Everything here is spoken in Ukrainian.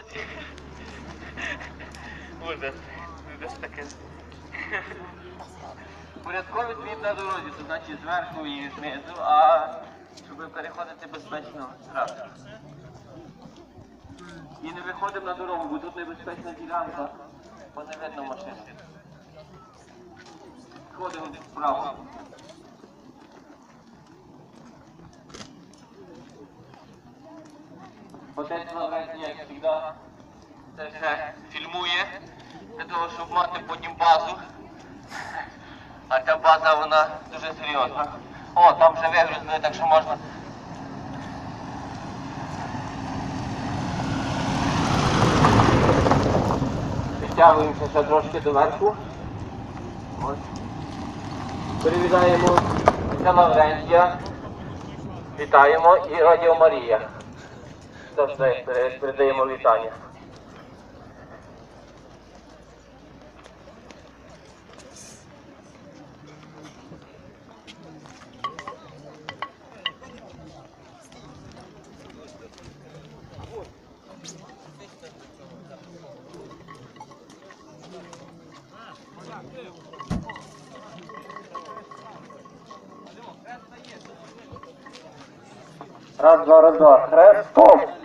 шоці. Ужас. Ужас таке. Порядковий світ на дорозі, то значить зверху і знизу, а щоб переходити безпечно зразу. І не виходимо на дорогу, бо тут небезпечна ділянка, бо не видно машин. Ходимо вправо. Отець Лаврентій, як завжди, це все фільмує для того, щоб мати потім базу. А ця база, вона дуже серйозна. О, там вже вигрузили, так що можна. Підтягуємося ще трошки доверху. Ось. Привітаємо отця Лаврентія. Вітаємо і Радіо Марія. Завжди пере- передаємо вітання. Раз, два, раз, два. Хрест, стоп! Хрест, стоп!